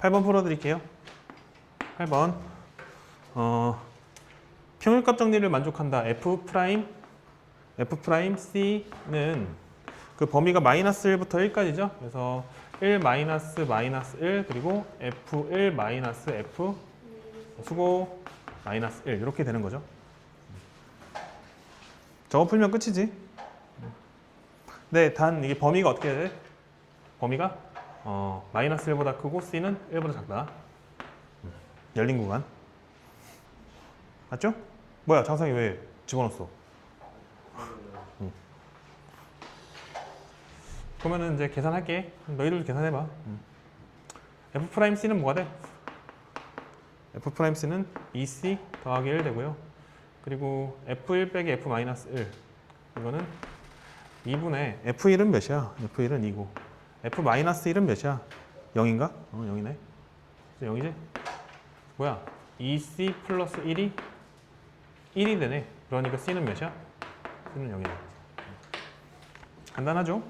8번 풀어드릴게요. 8번. 어, 평일값 정리를 만족한다. f 프라임 f 프라임 c는 그 범위가 마이너스 1부터 1까지죠. 그래서 1 마이너스 마이너스 1 그리고 f1 마이너스 f 수고 마이너스 1 이렇게 되는 거죠. 저거 풀면 끝이지. 네, 단 이게 범위가 어떻게 돼? 범위가 어, 마이너스 1보다 크고 c는 1보다 작다. 음, 열린 구간. 맞죠? 뭐야, 장상이 왜 집어넣었어? 음. 그러면은 이제 계산할게. 너희들도 계산해봐. 음. f 프라임 c는 뭐가 돼? f 프라임 c는 2c 더하기 1 되고요. 그리고 f1 빼기 f 마이너스 1 이거는 2분의 f1은 몇이야? f1은 2고 f 마이너스 1은 몇이야? 0인가? 어 0이네 0이지? 뭐야 2c 플러스 1이 1이 되네 그러니까 c는 몇이야? c는 0이네 간단하죠?